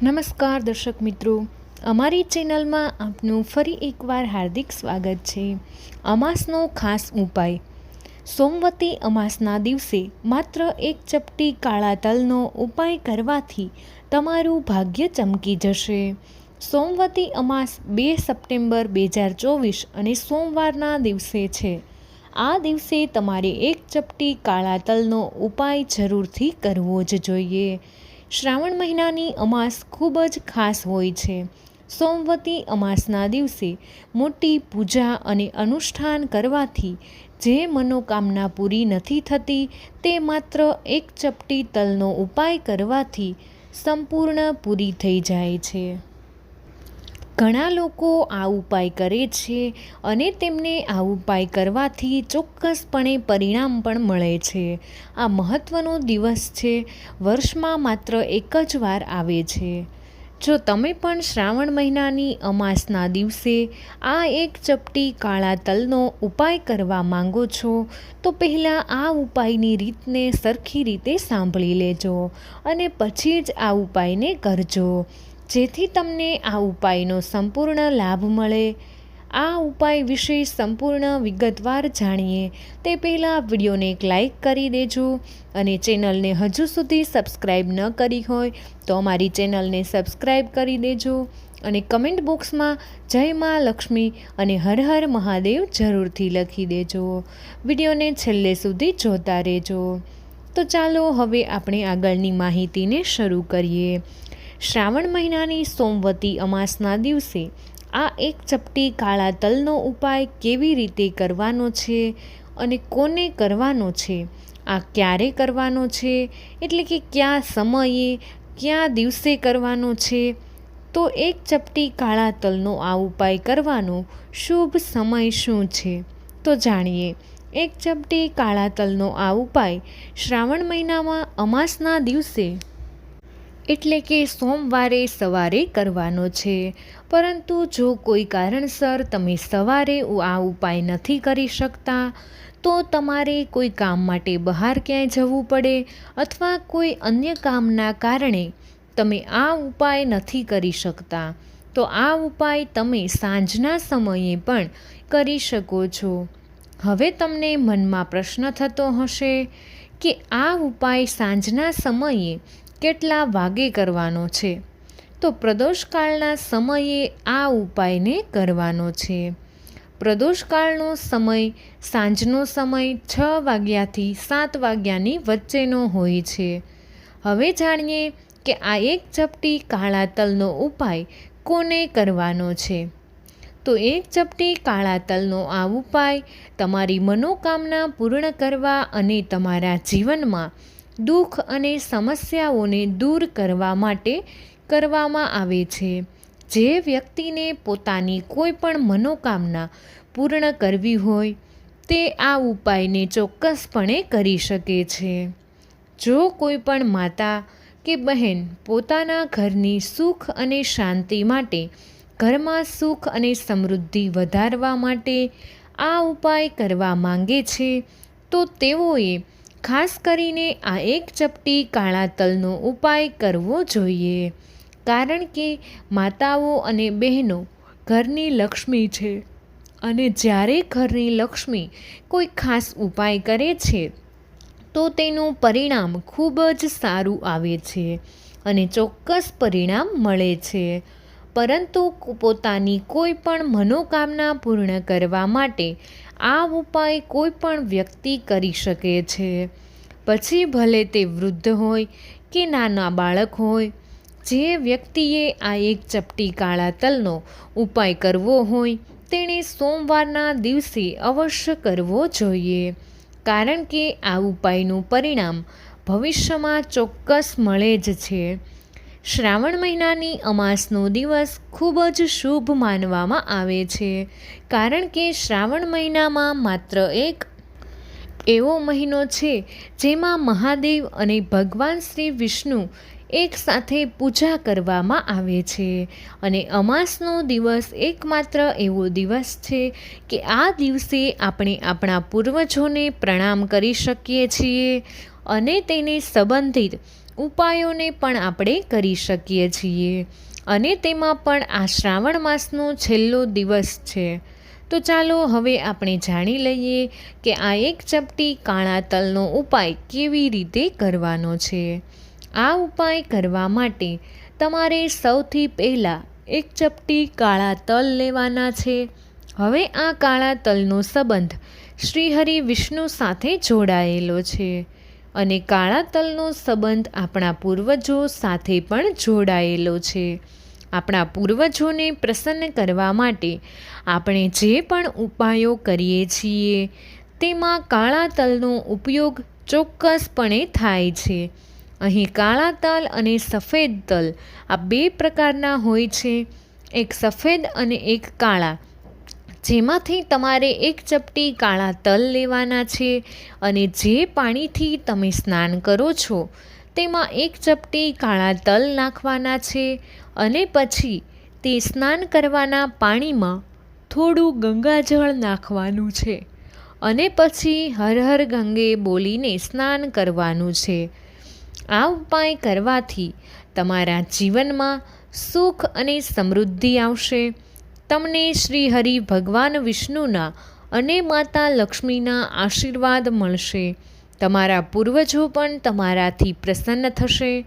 નમસ્કાર દર્શક મિત્રો. અમારી ચેનલમાં આપનું ફરી એકવાર હાર્દિક સ્વાગત છે. અમાસનો ખાસ ઉપાય. સોમવતી અમાસના દિવસે માત્ર એક ચપટી કાળા તલનો ઉપાય કરવાથી તમારું ભાગ્ય ચમકી જશે. સોમવતી અમાસ બે સપ્ટેમ્બર બે હજાર ચોવીસ અને સોમવારના દિવસે છે. આ દિવસે તમારે એક ચપટી કાળા તલનો ઉપાય જરૂરથી કરવો જ જોઈએ. શ્રાવણ મહિનાની અમાસ ખૂબ જ ખાસ હોય છે. સોમવતી અમાસના દિવસે મોટી પૂજા અને અનુષ્ઠાન કરવાથી જે મનોકામના પૂરી નથી થતી, તે માત્ર એક ચપટી તલનો ઉપાય કરવાથી સંપૂર્ણ પૂરી થઈ જાય છે. ઘણા લોકો આ ઉપાય કરે છે અને તેમને આ ઉપાય કરવાથી ચોક્કસપણે પરિણામ પણ મળે છે. આ મહત્ત્વનો દિવસ છે. વર્ષમાં માત્ર એક જ વાર આવે છે. જો તમે પણ શ્રાવણ મહિનાની અમાસના દિવસે આ એક ચપટી કાળા તલનો ઉપાય કરવા માંગો છો, તો પહેલાં આ ઉપાયની રીતને સરખી રીતે સાંભળી લેજો અને પછી જ આ ઉપાયને કરજો. જેથી તમને આ ઉપાયનો સંપૂર્ણ લાભ મળે. આ ઉપાય વિશે સંપૂર્ણ વિગતવાર જાણીએ તે પહેલાં વિડીયોને એક લાઇક કરી દેજો અને ચેનલને હજુ સુધી સબસ્ક્રાઈબ ન કરી હોય તો અમારી ચેનલને સબસ્ક્રાઈબ કરી દેજો અને કમેન્ટ બોક્સમાં જય મા લક્ષ્મી અને હર હર મહાદેવ જરૂરથી લખી દેજો. વિડીયોને છેલ્લે સુધી જોતા રહેજો. તો ચાલો હવે આપણે આગળની માહિતીને શરૂ કરીએ. શ્રાવણ મહિનાની સોમવતી અમાસના દિવસે આ એક ચપટી કાળા તલનો ઉપાય કેવી રીતે કરવાનો છે અને કોને કરવાનો છે? આ ક્યારે કરવાનો છે? એટલે કે કયા સમયે, કયા દિવસે કરવાનો છે? તો એક ચપટી કાળા તલનો આ ઉપાય કરવાનો શુભ સમય શું છે? તો જાણીએ. એક ચપટી કાળા તલનો આ ઉપાય શ્રાવણ મહિનામાં અમાસના દિવસે એટલે કે સોમવારે સવારે કરવાનો છે. પરંતુ જો કોઈ કારણસર તમે સવારે આ ઉપાય નથી કરી શકતા, તો તમારે કોઈ કામ માટે બહાર ક્યાંય જવું પડે અથવા કોઈ અન્ય કામના કારણે તમે આ ઉપાય નથી કરી શકતા, તો આ ઉપાય તમે સાંજના સમયે પણ કરી શકો છો. હવે તમને મનમાં પ્રશ્ન થતો હશે કે આ ઉપાય સાંજના સમયે કેટલા વાગે કરવાનો છે? તો પ્રદોષકાળના સમયે આ ઉપાયને કરવાનો છે. પ્રદોષકાળનો સમય સાંજનો સમય છ વાગ્યાથી સાત વાગ્યાની વચ્ચેનો હોય છે. હવે જાણીએ કે આ એક ચપટી કાળા તલનો ઉપાય કોને કરવાનો છે? તો એક ચપટી કાળા તલનો આ ઉપાય તમારી મનોકામના પૂર્ણ કરવા અને તમારા જીવનમાં દુઃખ અને સમસ્યાઓને દૂર કરવા માટે કરવામાં આવે છે. જે વ્યક્તિને પોતાની કોઈ પણ મનોકામના પૂર્ણ કરવી હોય, તે આ ઉપાયને ચોક્કસપણે કરી શકે છે. જો કોઈ પણ માતા કે બહેન પોતાના ઘરની સુખ અને શાંતિ માટે, ઘરમાં સુખ અને સમૃદ્ધિ વધારવા માટે આ ઉપાય કરવા માંગે છે, તો તેઓએ ખાસ કરીને આ એક ચપટી કાળા તલનો ઉપાય કરવો જોઈએ. કારણ કે માતાઓ અને બહેનો ઘરની લક્ષ્મી છે અને જ્યારે ઘરની લક્ષ્મી કોઈ ખાસ ઉપાય કરે છે, તો તેનું પરિણામ ખૂબ જ સારું આવે છે અને ચોક્કસ પરિણામ મળે છે. પરંતુ પોતાની કોઈ પણ મનોકામના પૂર્ણ કરવા માટે આ ઉપાય કોઈ પણ વ્યક્તિ કરી શકે છે. પછી ભલે તે વૃદ્ધ હોય કે નાના બાળક હોય, જે વ્યક્તિએ આ એક ચપટી કાળા તલનો ઉપાય કરવો હોય, તેણે સોમવારના દિવસે અવશ્ય કરવો જોઈએ. કારણ કે આ ઉપાયનું પરિણામ ભવિષ્યમાં ચોક્કસ મળે જ છે. શ્રાવણ મહિનાની અમાસનો દિવસ ખૂબ જ શુભ માનવામાં આવે છે. કારણ કે શ્રાવણ મહિનામાં માત્ર એક એવો મહિનો છે, જેમાં મહાદેવ અને ભગવાન શ્રી વિષ્ણુ એકસાથે પૂજા કરવામાં આવે છે. અને અમાસનો દિવસ એકમાત્ર એવો દિવસ છે કે આ દિવસે આપણે આપણા પૂર્વજોને પ્રણામ કરી શકીએ છીએ અને તેને સંબંધિત ઉપાયોને પણ આપણે કરી શકીએ છીએ. અને તેમાં પણ આ શ્રાવણ માસનો છેલ્લો દિવસ છે. તો ચાલો હવે આપણે જાણી લઈએ કે આ એક ચપટી કાળા તલનો ઉપાય કેવી રીતે કરવાનો છે. આ ઉપાય કરવા માટે તમારે સૌથી પહેલાં એક ચપટી કાળા તલ લેવાના છે. હવે આ કાળા તલનો સંબંધ શ્રીહરિ વિષ્ણુ સાથે જોડાયેલો છે. અને કાળા તલનો સંબંધ આપણા પૂર્વજો સાથે પણ જોડાયેલો છે. આપણા પૂર્વજોને પ્રસન્ન કરવા માટે આપણે જે પણ ઉપાયો કરીએ છીએ, તેમાં કાળા તલનો ઉપયોગ ચોક્કસપણે થાય છે. અહીં કાળા તલ અને સફેદ તલ આ બે પ્રકારના હોય છે. એક સફેદ અને એક કાળા. જેમાંથી તમારે એક ચપટી કાળા તલ લેવાના છે અને જે પાણીથી તમે સ્નાન કરો છો, તેમાં એક ચપટી કાળા તલ નાખવાના છે અને પછી તે સ્નાન કરવાના પાણીમાં થોડું ગંગાજળ નાખવાનું છે અને પછી હર હર ગંગે બોલીને સ્નાન કરવાનું છે. આ ઉપાય કરવાથી તમારા જીવનમાં સુખ અને સમૃદ્ધિ આવશે. તમને શ્રી હરિ ભગવાન વિષ્ણુના અને માતા લક્ષ્મીના આશીર્વાદ મળશે. તમારા પૂર્વજો પણ તમારાથી પ્રસન્ન થશે.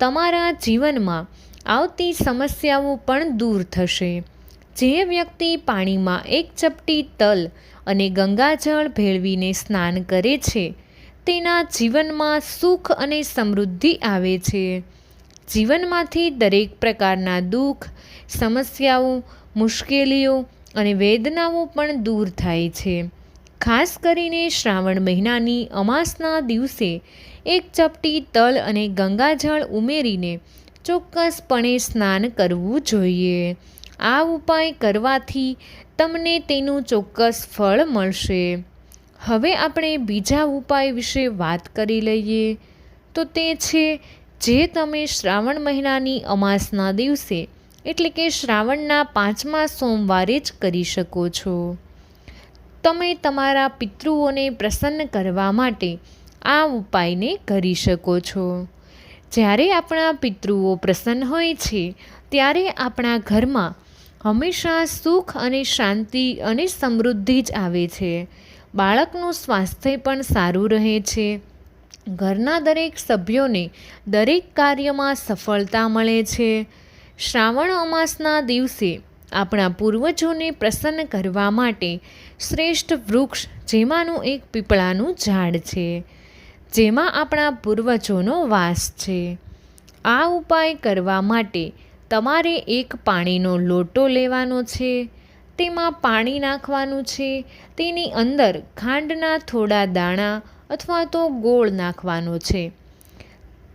તમારા જીવનમાં આવતી સમસ્યાઓ પણ દૂર થશે. જે વ્યક્તિ પાણીમાં એક ચપટી તલ અને ગંગાજળ ભેળવીને સ્નાન કરે છે, તેના જીવનમાં સુખ અને સમૃદ્ધિ આવે છે. જીવનમાંથી દરેક પ્રકારના દુઃખ, સમસ્યાઓ મુશ્કેલીઓ અને વેદનાઓ પણ દૂર થાય છે. ખાસ કરીને શ્રાવણ મહિનાની અમાસના દિવસે એક ચપટી તલ અને ગંગાજળ ઉમેરીને ચોક્કસપણે સ્નાન કરવું જોઈએ. આ ઉપાય કરવાથી તમને તેનું ચોક્કસ ફળ મળશે. હવે આપણે બીજા ઉપાય વિશે વાત કરી લઈએ. તો તે છે, જે તમે શ્રાવણ મહિનાની અમાસના દિવસે એટલે કે શ્રાવણના પાંચમા સોમવારે જ કરી શકો છો. તમે તમારા પિતૃઓને પ્રસન્ન કરવા માટે આ ઉપાયને કરી શકો છો. જ્યારે આપણા પિતૃઓ પ્રસન્ન હોય છે, ત્યારે આપણા ઘરમાં હંમેશા સુખ અને શાંતિ અને સમૃદ્ધિ જ આવે છે. બાળકનું સ્વાસ્થ્ય પણ સારું રહે છે. ઘરના દરેક સભ્યોને દરેક કાર્યમાં સફળતા મળે છે. શ્રાવણ અમાસના દિવસે આપણા પૂર્વજોને પ્રસન્ન કરવા માટે શ્રેષ્ઠ વૃક્ષ જેમાંનું એક પીપળાનું ઝાડ છે, જેમાં આપણા પૂર્વજોનો વાસ છે. આ ઉપાય કરવા માટે તમારે એક પાણીનો લોટો લેવાનો છે, તેમાં પાણી નાખવાનું છે, તેની અંદર ખાંડના થોડા દાણા અથવા તો ગોળ નાખવાનો છે.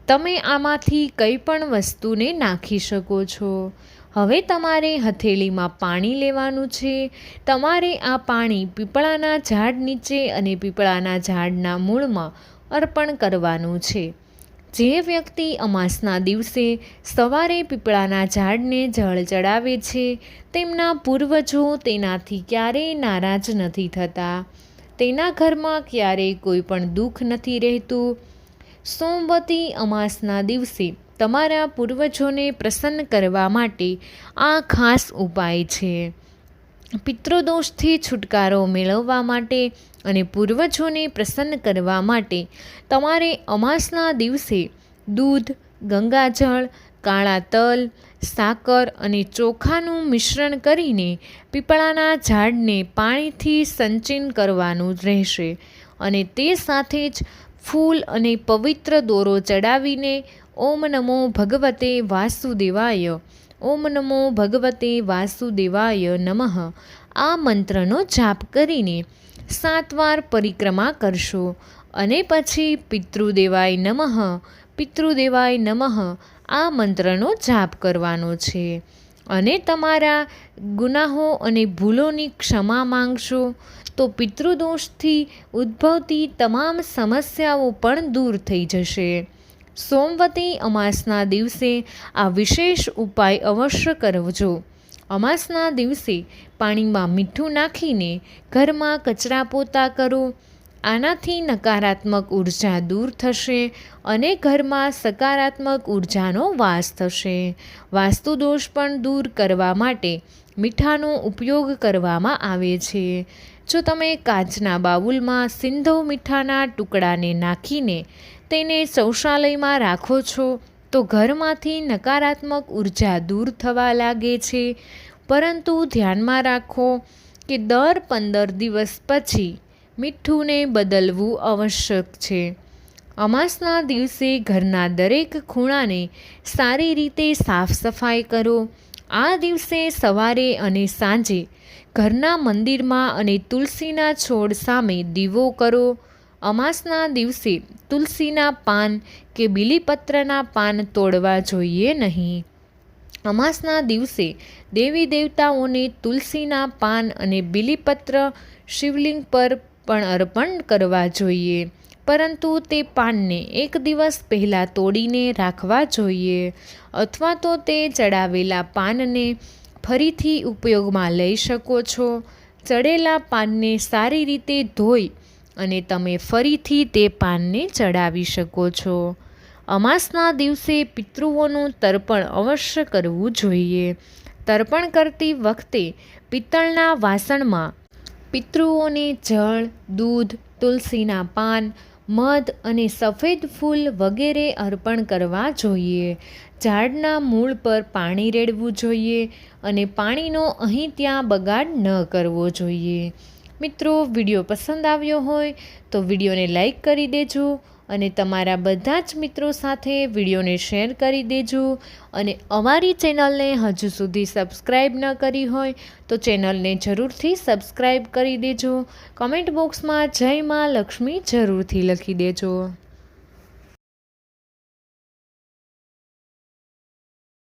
તમે આમાંથી કંઈ પણ વસ્તુને નાખી શકો છો. હવે તમારે હથેળીમાં પાણી લેવાનું છે. તમારે આ પાણી પીપળાના ઝાડ નીચે અને પીપળાના ઝાડના મૂળમાં અર્પણ કરવાનું છે. જે વ્યક્તિ અમાસના દિવસે સવારે પીપળાના ઝાડને જળ ચડાવે છે, તેમના પૂર્વજો તેનાથી ક્યારેય નારાજ નથી થતા. તેના ઘરમાં ક્યારેય કોઈ પણ દુઃખ નથી રહેતું. સોમવતી અમાસના દિવસે તમારા પૂર્વજોને પ્રસન્ન કરવા માટે આ ખાસ ઉપાય છે. પિતૃદોષથી છુટકારો મેળવવા માટે અને પૂર્વજોને પ્રસન્ન કરવા માટે તમારે અમાસના દિવસે દૂધ, ગંગાજળ, કાળા તલ, સાકર અને ચોખાનું મિશ્રણ કરીને પીપળાના ઝાડને પાણીથી સંચિન કરવાનું રહેશે અને તે સાથે જ ફૂલ અને પવિત્ર દોરો ચડાવીને ઓમ નમો ભગવતે વાસુદેવાય. ઓમ નમો ભગવતે વાસુદેવાય નમઃ. આ મંત્રનો જાપ કરીને સાત વાર પરિક્રમા કરશો અને પછી પિતૃદેવાય નમઃ. પિતૃદેવાય નમઃ. આ મંત્રનો જાપ કરવાનો છે. અને તમારા ગુનાહો અને ભૂલોની ક્ષમા માંગશો, તો પિતૃદોષથી ઉદ્ભવતી તમામ સમસ્યાઓ પણ દૂર થઈ જશે. સોમવતી અમાસના દિવસે આ વિશેષ ઉપાય અવશ્ય કરજો અમાસના દિવસે પાણીમાં મીઠું નાખીને ઘરમાં કચરા પોતા કરો આનાથી નકારાત્મક ઊર્જા દૂર થશે અને ઘરમાં સકારાત્મક ઉર્જાનો વાસ થશે. વાસ્તુદોષ પણ દૂર કરવા માટે મીઠાનો ઉપયોગ કરવામાં આવે છે. જો તમે કાચના બાઉલમાં સિંધવ મીઠાના ટુકડાને નાખીને તેને શૌચાલયમાં રાખો છો, તો ઘરમાંથી નકારાત્મક ઊર્જા દૂર થવા લાગે છે. પરંતુ ધ્યાનમાં રાખો કે દર પંદર દિવસ પછી મીઠુંને બદલવું આવશ્યક છે. અમાસના દિવસે ઘરના દરેક ખૂણાને સારી રીતે સાફ સફાઈ કરો. આ દિવસે સવારે અને સાંજે ઘરના મંદિરમાં અને તુલસીના છોડ સામે દીવો કરો. અમાસના દિવસે તુલસીના પાન કે બીલીપત્રના પાન તોડવા જોઈએ નહીં. અમાસના દિવસે દેવી દેવતાઓને તુલસીના પાન અને બીલીપત્ર શિવલિંગ પર પણ અર્પણ કરવા જોઈએ. પરંતુ તે પાનને એક દિવસ પહેલાં તોડીને રાખવા જોઈએ અથવા તો તે ચડાવેલા પાનને ફરીથી ઉપયોગમાં લઈ શકો છો. ચડેલા પાનને સારી રીતે ધોઈ અને તમે ફરીથી તે પાનને ચડાવી શકો છો. અમાસના દિવસે પિતૃઓનું તર્પણ અવશ્ય કરવું જોઈએ. તર્પણ કરતી વખતે પિત્તળના વાસણમાં પિતૃઓને જળ, દૂધ, તુલસીના પાન, મધ અને સફેદ ફૂલ વગેરે અર્પણ કરવા જોઈએ. ઝાડના મૂળ પર પાણી રેડવું જોઈએ અને પાણીનો અહીં ત્યાં બગાડ ન કરવો જોઈએ. મિત્રો, વીડિયો પસંદ આવ્યો હોય તો વિડીયોને લાઈક કરી દેજો અને તમારા બધા જ મિત્રો સાથે વિડીયોને શેર કરી દેજો. અને અમારી ચેનલને હજુ સુધી સબસ્ક્રાઈબ ન કરી હોય તો ચેનલને જરૂરથી સબસ્ક્રાઈબ કરી દેજો. કમેન્ટ બોક્સમાં જય માં લક્ષ્મી જરૂરથી લખી દેજો.